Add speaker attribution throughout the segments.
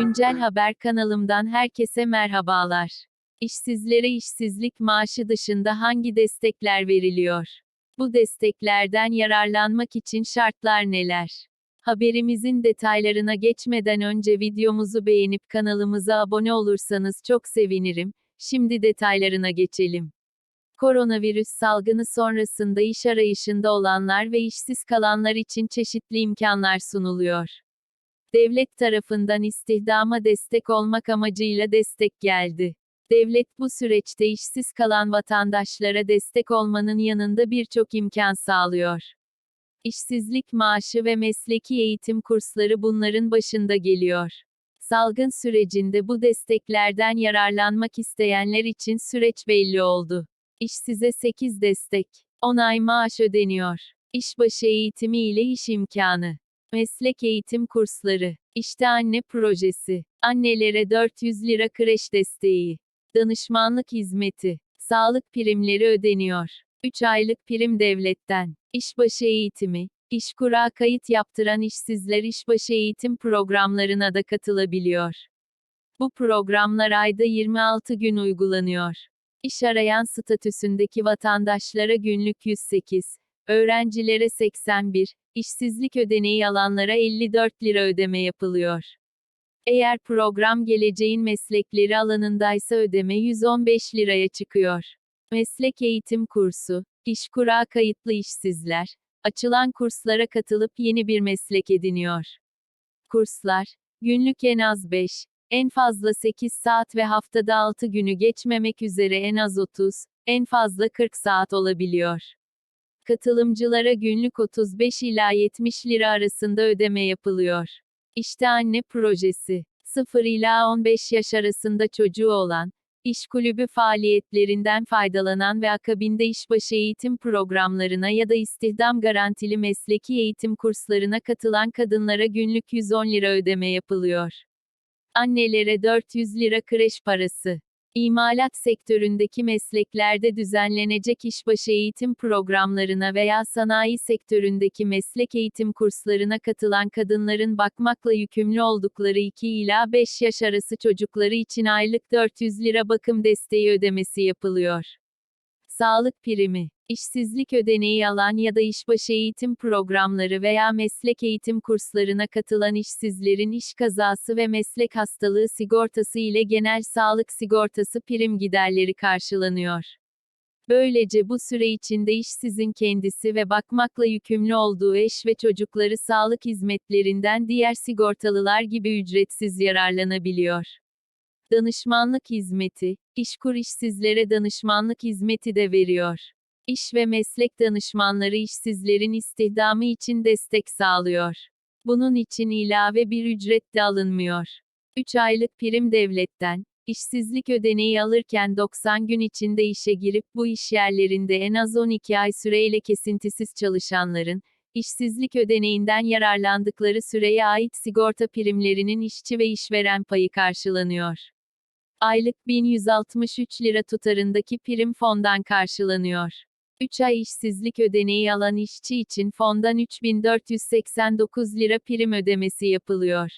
Speaker 1: Güncel Haber kanalımdan herkese merhabalar. İşsizlere işsizlik maaşı dışında hangi destekler veriliyor? Bu desteklerden yararlanmak için şartlar neler? Haberimizin detaylarına geçmeden önce videomuzu beğenip kanalımıza abone olursanız çok sevinirim. Şimdi detaylarına geçelim. Koronavirüs salgını sonrasında iş arayışında olanlar ve işsiz kalanlar için çeşitli imkanlar sunuluyor. Devlet tarafından istihdama destek olmak amacıyla destek geldi. Devlet bu süreçte işsiz kalan vatandaşlara destek olmanın yanında birçok imkan sağlıyor. İşsizlik maaşı ve mesleki eğitim kursları bunların başında geliyor. Salgın sürecinde bu desteklerden yararlanmak isteyenler için süreç belli oldu. İşsize 8 destek, 10 ay maaş ödeniyor. İşbaşı eğitimi ile iş imkanı. Meslek eğitim kursları. İşte anne projesi. Annelere 400 lira kreş desteği. Danışmanlık hizmeti. Sağlık primleri ödeniyor. 3 aylık prim devletten. İşbaşı eğitimi. İşkura kayıt yaptıran işsizler işbaşı eğitim programlarına da katılabiliyor. Bu programlar ayda 26 gün uygulanıyor. İş arayan statüsündeki vatandaşlara günlük 108, öğrencilere 81, işsizlik ödeneği alanlara 54 lira ödeme yapılıyor. Eğer program geleceğin meslekleri alanındaysa ödeme 115 liraya çıkıyor. Meslek eğitim kursu, İşkura kayıtlı işsizler, açılan kurslara katılıp yeni bir meslek ediniyor. Kurslar, günlük en az 5, en fazla 8 saat ve haftada 6 günü geçmemek üzere en az 30, en fazla 40 saat olabiliyor. Katılımcılara günlük 35 ila 70 lira arasında ödeme yapılıyor. İşte anne projesi. 0 ila 15 yaş arasında çocuğu olan, iş kulübü faaliyetlerinden faydalanan ve akabinde işbaşı eğitim programlarına ya da istihdam garantili mesleki eğitim kurslarına katılan kadınlara günlük 110 lira ödeme yapılıyor. Annelere 400 lira kreş parası. İmalat sektöründeki mesleklerde düzenlenecek işbaşı eğitim programlarına veya sanayi sektöründeki meslek eğitim kurslarına katılan kadınların bakmakla yükümlü oldukları 2 ila 5 yaş arası çocukları için aylık 400 lira bakım desteği ödemesi yapılıyor. Sağlık primi, işsizlik ödeneği alan ya da işbaşı eğitim programları veya meslek eğitim kurslarına katılan işsizlerin iş kazası ve meslek hastalığı sigortası ile genel sağlık sigortası prim giderleri karşılanıyor. Böylece bu süre içinde işsizin kendisi ve bakmakla yükümlü olduğu eş ve çocukları sağlık hizmetlerinden diğer sigortalılar gibi ücretsiz yararlanabiliyor. Danışmanlık hizmeti, İşkur işsizlere danışmanlık hizmeti de veriyor. İş ve meslek danışmanları işsizlerin istihdamı için destek sağlıyor. Bunun için ilave bir ücret de alınmıyor. 3 aylık prim devletten, işsizlik ödeneği alırken 90 gün içinde işe girip bu iş yerlerinde en az 12 ay süreyle kesintisiz çalışanların, işsizlik ödeneğinden yararlandıkları süreye ait sigorta primlerinin işçi ve işveren payı karşılanıyor. Aylık 1163 lira tutarındaki prim fondan karşılanıyor. 3 ay işsizlik ödeneği alan işçi için fondan 3489 lira prim ödemesi yapılıyor.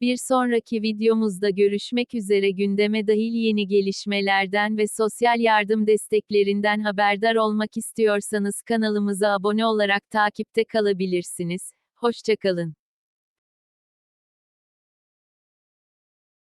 Speaker 1: Bir sonraki videomuzda görüşmek üzere gündeme dahil yeni gelişmelerden ve sosyal yardım desteklerinden haberdar olmak istiyorsanız kanalımıza abone olarak takipte kalabilirsiniz. Hoşçakalın.